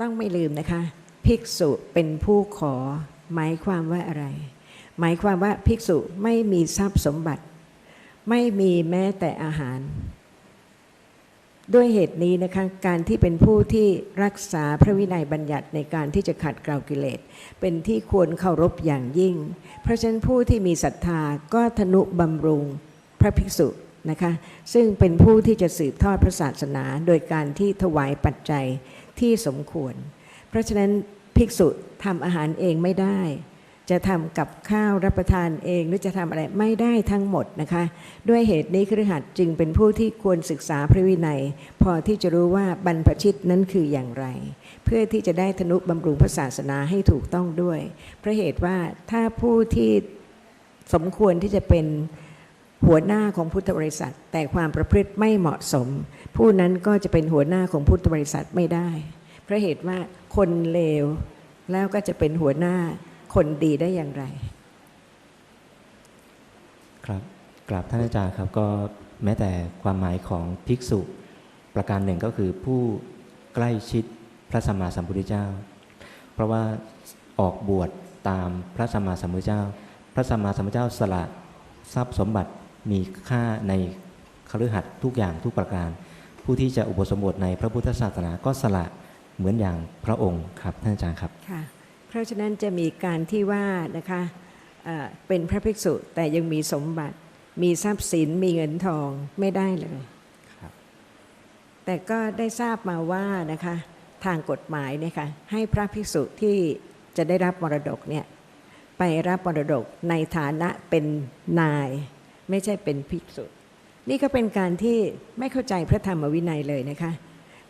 ต้องไม่ลืมนะคะ ภิกษุเป็นผู้ขอ หมายความว่าอะไร หมายความว่าภิกษุไม่มีทรัพย์สมบัติ ไม่มีแม้แต่อาหาร ด้วยเหตุนี้นะคะการที่เป็นผู้ที่รักษาพระวินัยบัญญัติในการที่จะขัดเกลากิเลส เป็นที่ควรเคารพอย่างยิ่ง เพราะฉะนั้นผู้ที่มีศรัทธาก็ทนุบำรุงพระภิกษุนะคะซึ่งเป็นผู้ที่จะสืบทอดพระศาสนา โดยการที่ถวายปัจจัย ที่สมควร เพราะฉะนั้นภิกษุทำอาหารเองไม่ได้ จะทำกับข้าวรับประทานเองหรือจะทำอะไรไม่ได้ทั้งหมดนะคะ ด้วยเหตุนี้ครือขัดจึงเป็นผู้ที่ควรศึกษาพระวินัย พอที่จะรู้ว่าบรรพชิตนั้นคืออย่างไร เพื่อที่จะได้ทนุบำรุงพระศาสนาให้ถูกต้องด้วย เพราะเหตุว่าถ้าผู้ที่สมควรที่จะเป็น หัวหน้าของพุทธบริษัท แต่ความประพฤติไม่เหมาะสม ผู้นั้นก็จะเป็นหัวหน้าของพุทธบริษัทไม่ได้ เพราะเหตุว่าคนเลวแล้วก็จะเป็นหัวหน้าคนดีได้อย่างไร ครับกราบท่านอาจารย์ครับก็แม้แต่ความหมายของภิกษุ ประการหนึ่งก็คือผู้ใกล้ชิดพระสัมมาสัมพุทธเจ้า เพราะว่าออกบวชตามพระสัมมาสัมพุทธเจ้า พระสัมมาสัมพุทธเจ้าสละทรัพย์สมบัติ มีค่าในคฤหัสถ์ทุกอย่างทุกประการ ผู้ที่จะอุปสมบทในพระพุทธศาสนาก็สละเหมือนอย่างพระองค์ครับท่านอาจารย์ครับค่ะเพราะฉะนั้นจะมีการที่ว่านะคะเอ่อเป็นพระภิกษุแต่ยังมีสมบัติ มีทรัพย์สินมีเงินทองไม่ได้เลยครับแต่ก็ได้ทราบมาว่านะคะทางกฎหมายเนี่ยค่ะให้พระภิกษุที่จะได้รับมรดกเนี่ยไปรับมรดกในฐานะเป็นนาย ไม่ใช่เป็นภิกษุ นี่ก็เป็นการที่ไม่เข้าใจพระธรรมวินัยเลยนะคะ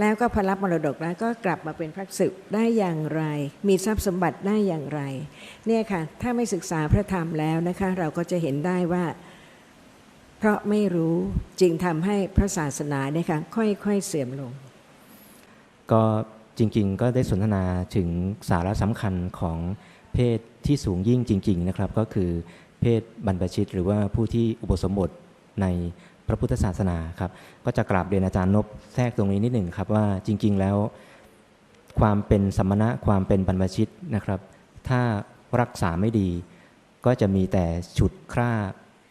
แล้วก็พอรับมรดกแล้วก็กลับมาเป็นพระศึกได้อย่างไร มีทรัพย์สมบัติได้อย่างไร เนี่ยค่ะ ถ้าไม่ศึกษาพระธรรมแล้วนะคะ เราก็จะเห็นได้ว่า เพราะไม่รู้จึงทำให้พระศาสนาเนี่ยค่ะค่อยๆเสื่อมลง ก็จริง ๆ ก็ได้สนทนาถึงสาระสำคัญของเพศที่สูงยิ่งจริง ๆ นะครับ ก็คือ เพศบรรพชิต หรือว่าผู้ที่อุปสมบทในพระพุทธศาสนาครับ ก็จะกราบเรียนอาจารย์นบแทรกตรงนี้นิดหนึ่งครับว่าจริง ๆ แล้ว ความเป็นสมณะความเป็นบรรพชิตนะครับ ถ้ารักษาไม่ดี ก็จะมีแต่ฉุดคร่า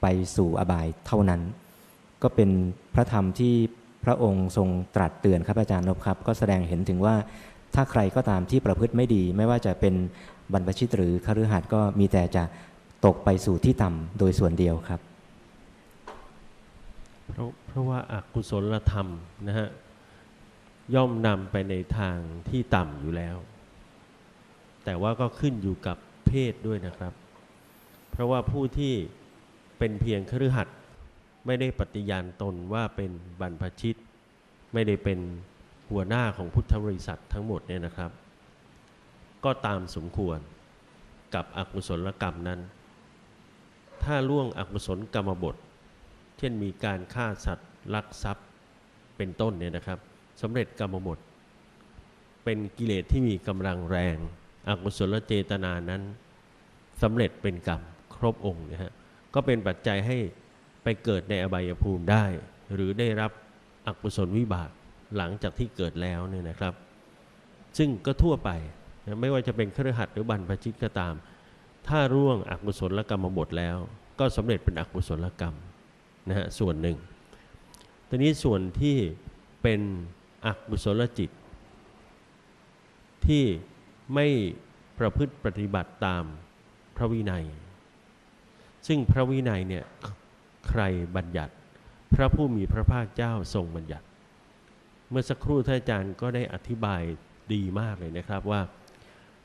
ไปสู่อบายเท่านั้น ก็เป็นพระธรรมที่พระองค์ทรงตรัสเตือนครับอาจารย์นพครับ ก็แสดงเห็นถึงว่าถ้าใครก็ตามที่ประพฤติไม่ดี ไม่ว่าจะเป็นบรรพชิตหรือคฤหัสถ์ก็มีแต่จะ ตกไปสู่ที่ต่ำโดยส่วนเดียวครับ เพราะเพราะว่าอากุศลธรรมนะฮะย่อมนำไปในทางที่ต่ำอยู่แล้ว แต่ว่าก็ขึ้นอยู่กับเพศด้วยนะครับ เพราะว่าผู้ที่เป็นเพียงคฤหัสถ์ไม่ได้ปฏิญาณตนว่าเป็นบรรพชิต ไม่ได้เป็นหัวหน้าของพุทธบริษัททั้งหมดเนี่ยนะครับ ก็ตามสมควรกับอกุศลกรรมนั้น ถ้าล่วงอกุศลกรรมบท เช่นมีการฆ่าสัตว์ลักทรัพย์เป็นต้นเนี่ยนะครับสำเร็จกรรมบท เป็นกิเลสที่มีกำลังแรงอกุศลเจตนานั้นสำเร็จเป็นกรรมครบองค์นะฮะก็เป็นปัจจัยให้ไปเกิดในอบายภูมิได้ หรือได้รับอกุศลวิบากหลังจากที่เกิดแล้วเนี่ยนะครับ ซึ่งก็ทั่วไป ไม่ว่าจะเป็นเครือขัดหรือบรรพชิตก็ตาม ถ้าร่วงอกุศลกรรมบทแล้ว ก็สำเร็จเป็นอกุศลกรรมนะฮะส่วนหนึ่งทีนี้ส่วนที่เป็นอกุศลจิต ที่ไม่ประพฤติปฏิบัติตามพระวินัย ซึ่งพระวินัยเนี่ยใครบัญญัติ พระผู้มีพระภาคเจ้าทรงบัญญัติ เมื่อสักครู่ท่านอาจารย์ก็ได้อธิบายดีมากเลยนะครับว่า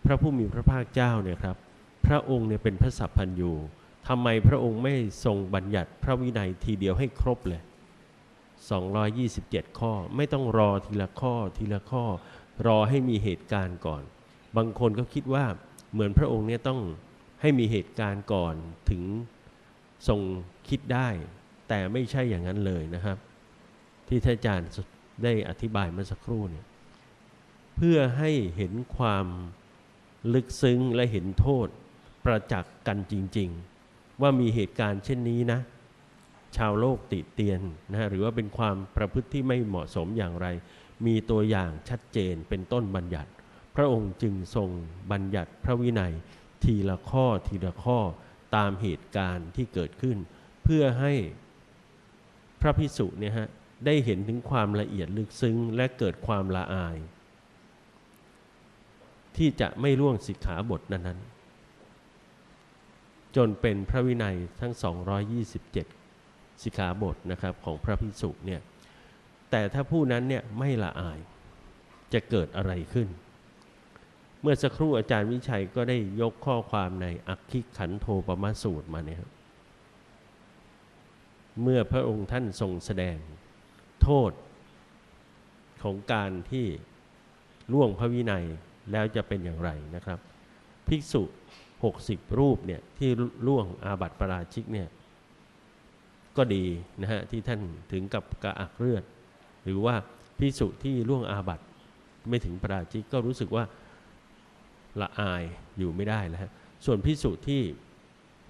พระผู้มีพระภาคเจ้าเนี่ยครับ ระองค์เนี่ยเป็นพระสัพพัญญูทำไมพระองค์ไม่ทรงบัญญัติพระวินัยทีเดียวให้ครบเลย 227 ข้อไม่ต้องรอทีละข้อทีละข้อ รอให้มีเหตุการณ์ก่อน บางคนก็คิดว่าเหมือนพระองค์เนี่ยต้องให้มีเหตุการณ์ก่อนถึงทรงคิดได้ แต่ไม่ใช่อย่างนั้นเลยนะครับ ที่ท่านอาจารย์ได้อธิบายเมื่อสักครู่เนี่ยเพื่อให้เห็นความลึกซึ้งและเห็นโทษ ประจักษ์กันจริง ๆ ว่ามีเหตุการณ์เช่นนี้นะ ชาวโลกติเตียนนะฮะหรือว่าเป็นความประพฤติที่ไม่เหมาะสมอย่างไร มีตัวอย่างชัดเจนเป็นต้นบัญญัติ พระองค์จึงทรงบัญญัติพระวินัย ทีละข้อทีละข้อตามเหตุการณ์ที่เกิดขึ้น เพื่อให้พระพิสุเนี่ยฮะได้เห็นถึงความละเอียดลึกซึ้งและเกิดความละอาย ที่จะไม่ล่วงสิกขาบทนั้นๆ จนเป็นพระวินัยทั้ง 227 สิกขาบทนะครับของพระพิสุเนี่ยแต่ถ้าผู้นั้นเนี่ยไม่ละอายจะเกิดอะไรขึ้น เมื่อสักครู่อาจารย์วิชัยก็ได้ยกข้อความในอักขิขันโทปมาสูตรมาเนี่ยครับเมื่อพระองค์ท่านทรงแสดงโทษของการที่ล่วงพระวินัยแล้วจะเป็นอย่างไรนะครับ ภิกษุ 60 รูปเนี่ยที่ล่วงอาบัติปราชิกเนี่ยก็ดีนะฮะที่ท่านถึงกับกระอักเลือด หรือว่าภิกษุที่ล่วงอาบัติไม่ถึงปราชิกก็รู้สึกว่าละอายอยู่ไม่ได้แล้วฮะส่วนภิกษุที่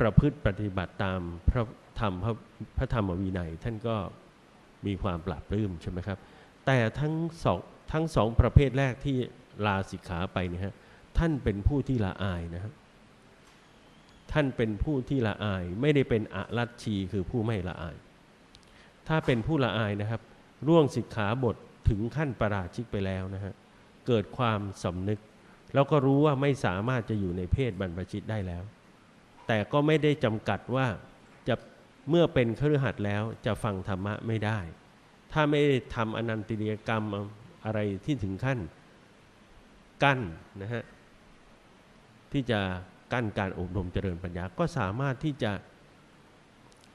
ประพฤติปฏิบัติตามพระธรรมพระพระธรรมวินัยท่านก็มีความปราบปลื้มใช่ไหมครับ แต่ทั้งสองทั้งสองประเภทแรกที่ลาสิกขาไปเนี่ยฮะท่านเป็นผู้ที่ละอายนะฮะ ท่านเป็นผู้ที่ละอาย ไม่ได้เป็นอรัชชีคือผู้ไม่ละอาย ถ้าเป็นผู้ละอายนะครับร่วงสิกขาบทถึงขั้นประราชิกไปแล้วนะฮะเกิดความสำนึก แล้วก็รู้ว่าไม่สามารถจะอยู่ในเพศบรรพชิตได้แล้ว แต่ก็ไม่ได้จำกัดว่าจะเมื่อเป็นคฤหัสถ์แล้วจะฟังธรรมะไม่ได้ ถ้าไม่ได้ทำอนันติเนียกรรมอะไรที่ถึงขั้นกั้นนะฮะที่จะ กั้นการอบรมเจริญปัญญา ก็สามารถที่จะ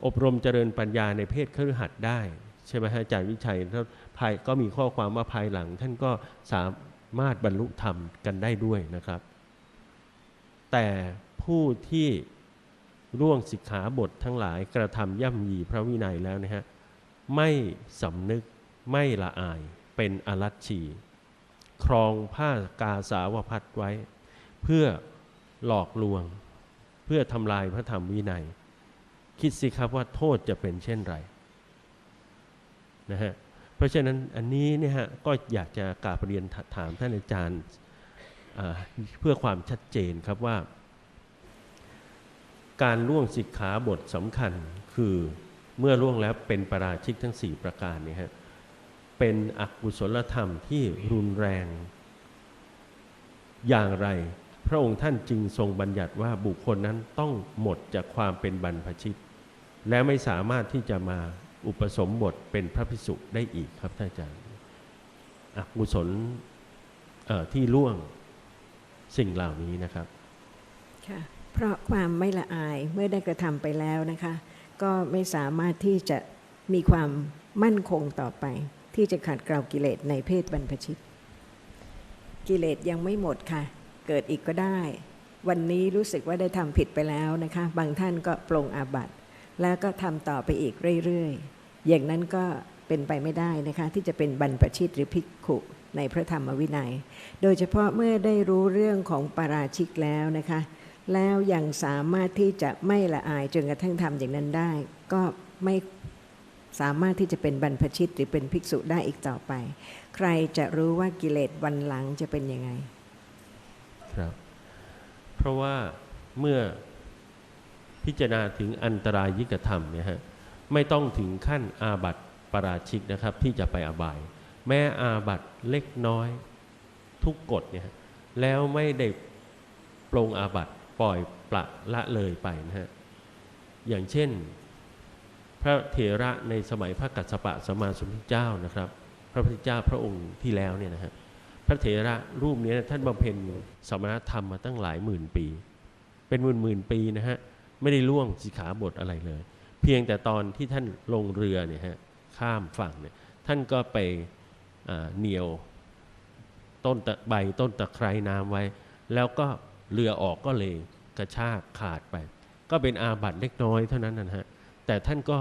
อบรมเจริญปัญญาในเพศคฤหัสถ์ได้ใช่ไหมฮะอาจารย์วิชัยแล้วภายก็มีข้อความว่าภายหลัง ท่านก็สามารถบรรลุธรรมกันได้ด้วยนะครับ แต่ผู้ที่ร่วงสิกขาบททั้งหลายกระทำย่ำยีพระวินัยแล้วนะฮะไม่สำนึกไม่ละอายเป็นอรัชชี ครองผ้ากาสาวพัดไว้ เพื่อ หลอกลวง เพื่อทำลายพระธรรมวินัย คิดสิครับว่าโทษจะเป็นเช่นไรนะฮะเพราะฉะนั้นอันนี้เนี่ยฮะก็อยากจะกราบเรียนถามท่านอาจารย์เพื่อความชัดเจนครับว่า การล่วงสิกขาบทสำคัญคือเมื่อล่วงแล้วเป็นประราชิกทั้ง 4 ประการเนี่ยฮะเป็นอกุศลธรรมที่รุนแรง อย่างไร พระองค์ท่านจึงทรงบัญญัติว่าบุคคลนั้นต้องหมดจากความเป็นบรรพชิต และไม่สามารถที่จะมาอุปสมบทเป็นพระภิกษุได้อีกครับท่านอาจารย์อกุศลที่ล่วงสิ่งเหล่านี้นะครับค่ะเพราะความไม่ละอายเมื่อได้กระทำไปแล้วนะคะ ก็ไม่สามารถที่จะมีความมั่นคงต่อไป ที่จะขัดเกลากิเลสในเพศบรรพชิต กิเลสยังไม่หมดค่ะ เกิดอีกก็ได้ วันนี้รู้สึกว่าได้ทำผิดไปแล้วนะคะ บางท่านก็ปลงอาบัติ แล้วก็ทำต่อไปอีกเรื่อยๆ อย่างนั้นก็เป็นไปไม่ได้นะคะ ที่จะเป็นบรรพชิตหรือภิกขุในพระธรรมวินัย โดยเฉพาะเมื่อได้รู้เรื่องของปาราชิกแล้วนะคะ แล้วยังสามารถที่จะไม่ละอายจนกระทั่งทำอย่างนั้นได้ ก็ไม่สามารถที่จะเป็นบรรพชิตหรือเป็นภิกษุได้อีกต่อไป ใครจะรู้ว่ากิเลสวันหลังจะเป็นยังไง ครับ เพราะว่าเมื่อพิจารณาถึงอันตรายิกธรรมเนี่ยฮะไม่ต้องถึงขั้นอาบัติปราชิกนะครับ ที่จะไปอบาย แม้อาบัติเล็กน้อยทุกกฎเนี่ยแล้วไม่ได้ปรงอาบัติปล่อยปละละเลยไปนะฮะอย่างเช่น พระเถระในสมัยพระกัสสปะสมมาสมพุทธเจ้านะครับ พระพุทธเจ้าพระองค์ที่แล้วเนี่ยนะฮะ พระเถระรูปนี้ท่านบำเพ็ญสมณธรรมมาตั้งหลายหมื่นปี เป็นหมื่นหมื่นปีนะฮะไม่ได้ล่วงสิขาบทอะไรเลย เพียงแต่ตอนที่ท่านลงเรือเนี่ยฮะข้ามฝั่งเนี่ยท่านก็ไปเหนียวต้นตะใบต้นตะไคร่น้ำไว้ แล้วก็เรือออกก็เลยกระชากขาดไป ก็เป็นอาบัติเล็กน้อยเท่านั้นนะฮะแต่ท่านก็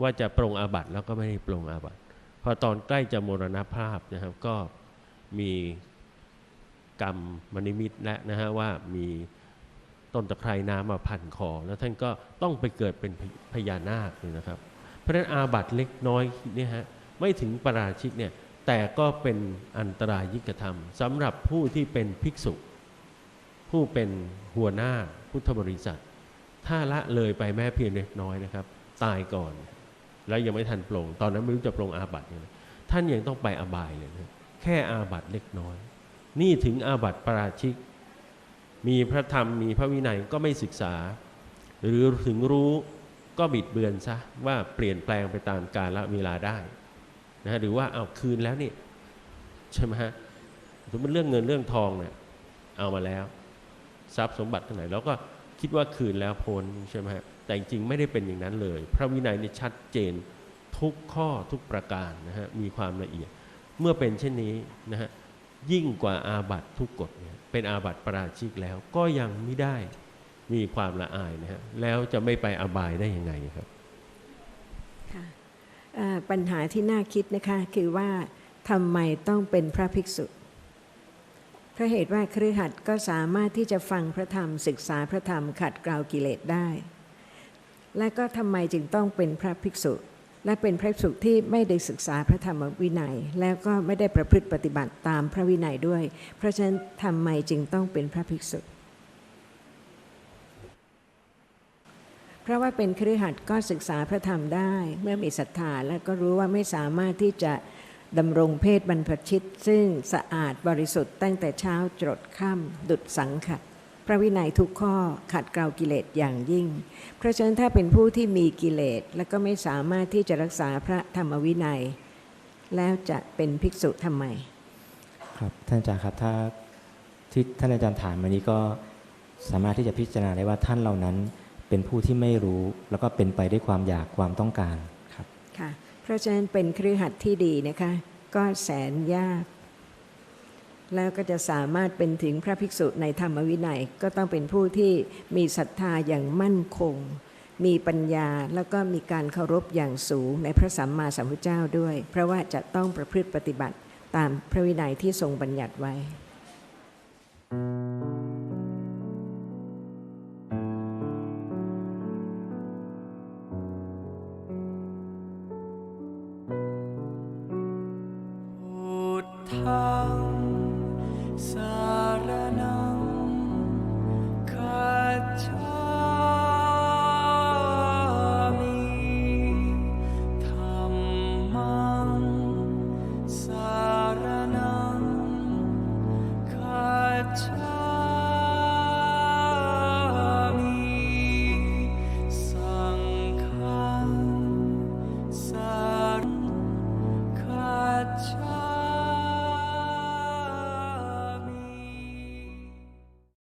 ว่าจะปรงอาบัติแล้วก็ไม่ได้ปรงอาบัติ พอตอนใกล้จะมรณภาพนะครับ ก็มีกรรมมนิมิตและนะฮะว่ามีต้นตะไคร่น้ำมาพันคอ แล้วท่านก็ต้องไปเกิดเป็นพญานาคเลยนะครับ เพราะฉะนั้นอาบัตเล็กน้อยเนี่ยฮะไม่ถึงปราชิกเนี่ยแต่ก็เป็นอันตรายิกธรรมสำหรับผู้ที่เป็นภิกษุ ผู้เป็นหัวหน้าพุทธบริษัท ถ้าละเลยไปแม้เพียงเล็กน้อยนะครับ ตายก่อน แล้วยังไม่ทันปลงตอนนั้นไม่รู้จะปลงอาบัติยังไงท่านยังต้องไปอบายเลยนะแค่อาบัติเล็กน้อย นี่ถึงอาบัติปราชิก มีพระธรรมมีพระวินัยก็ไม่ศึกษา หรือถึงรู้ก็บิดเบือนซะว่าเปลี่ยนแปลงไปตามกาลเวลาได้นะหรือว่าเอาคืนแล้วนี่ใช่ไหมฮะสมมติเรื่องเงินเรื่องทองเนี่ยเอามาแล้ว ทรัพย์สมบัติทั้งหลายเราก็ คิดว่าคืนแล้วพ้นใช่ไหมฮะแต่จริงๆไม่ได้เป็นอย่างนั้นเลย พระวินัยนี่ชัดเจนทุกข้อทุกประการนะฮะมีความละเอียด เมื่อเป็นเช่นนี้นะฮะยิ่งกว่าอาบัตทุกกฎเนี่ยเป็นอาบัตปราชิกแล้วก็ยังไม่ได้มีความละอายนะฮะแล้วจะไม่ไปอบายได้ยังไงครับค่ะปัญหาที่น่าคิดนะคะคือว่าทำไมต้องเป็นพระภิกษุ เพราะเหตุว่าครือขัดก็สามารถที่จะฟังพระธรรมศึกษาพระธรรมขัดเกลากิเลสได้ และก็ทำไมจึงต้องเป็นพระภิกษุ และเป็นพระภิกษุที่ไม่ได้ศึกษาพระธรรมวินัย แล้วก็ไม่ได้ประพฤติปฏิบัติตามพระวินัยด้วย เพราะฉะนั้นทำไมจึงต้องเป็นพระภิกษุ เพราะว่าเป็นครือขัดก็ศึกษาพระธรรมได้ เมื่อมีศรัทธาและก็รู้ว่าไม่สามารถที่จะ ดำรงเพศบรรพชิต ซึ่งสะอาดบริสุทธิ์ตั้งแต่เช้าจรดค่ำดุดสังขัดพระวินัยทุกข้อขัดเกลากิเลสอย่างยิ่ง เพราะฉะนั้นถ้าเป็นผู้ที่มีกิเลสและก็ไม่สามารถที่จะรักษาพระธรรมวินัย แล้วจะเป็นภิกษุทำไม ครับท่านอาจารย์ครับถ้าที่ท่านอาจารย์ถามมานี้ก็สามารถที่จะพิจารณาได้ว่าท่านเหล่านั้นเป็นผู้ที่ไม่รู้ แล้วก็เป็นไปด้วยความอยากความต้องการครับค่ะ เพราะฉะนั้นเป็นครือขัดที่ดีนะคะ ก็แสนยาก แล้วก็จะสามารถเป็นถึงพระภิกษุในธรรมวินัยก็ต้องเป็นผู้ที่มีศรัทธาอย่างมั่นคง มีปัญญาแล้วก็มีการเคารพอย่างสูงในพระสัมมาสัมพุทธเจ้าด้วย เพราะว่าจะต้องประพฤติปฏิบัติตามพระวินัยที่ทรงบัญญัติไว้